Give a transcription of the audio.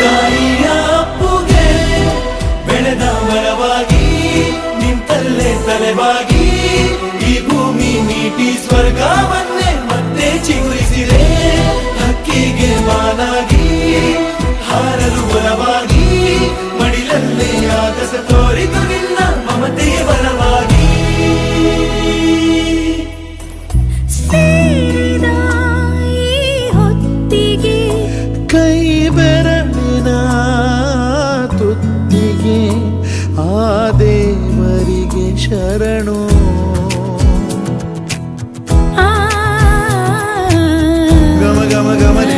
ತಾಯಿಯ ಅಪ್ಪುಗೆ ಬೆಳೆದ ಮರವಾಗಿ ನಿಂತಲ್ಲೇ ತಲೆವಾಗಿ ಈ ಭೂಮಿ ನೀಟಿ ಸ್ವರ್ಗವನ್ನೇ ಮತ್ತೆ ಚಿಗುರಿಸಿದೆ. ಹಕ್ಕಿಗೆ ಮಾನಾಗಿ ಹಾರಲು ಬಲವಾಗಿ ಮಡಿಲಲ್ಲೇ ಆಕಾಶ ತೋರಿತು ನಿನ್ನ ಮಮತೆಯ ಬಲವಾಗಿ. ಕೈ ಮಾರುತ್ತಿಗೆ ಆ ದೇವರಿಗೆ ಶರಣು. ಗಮ ಗಮ ಗಮನೆ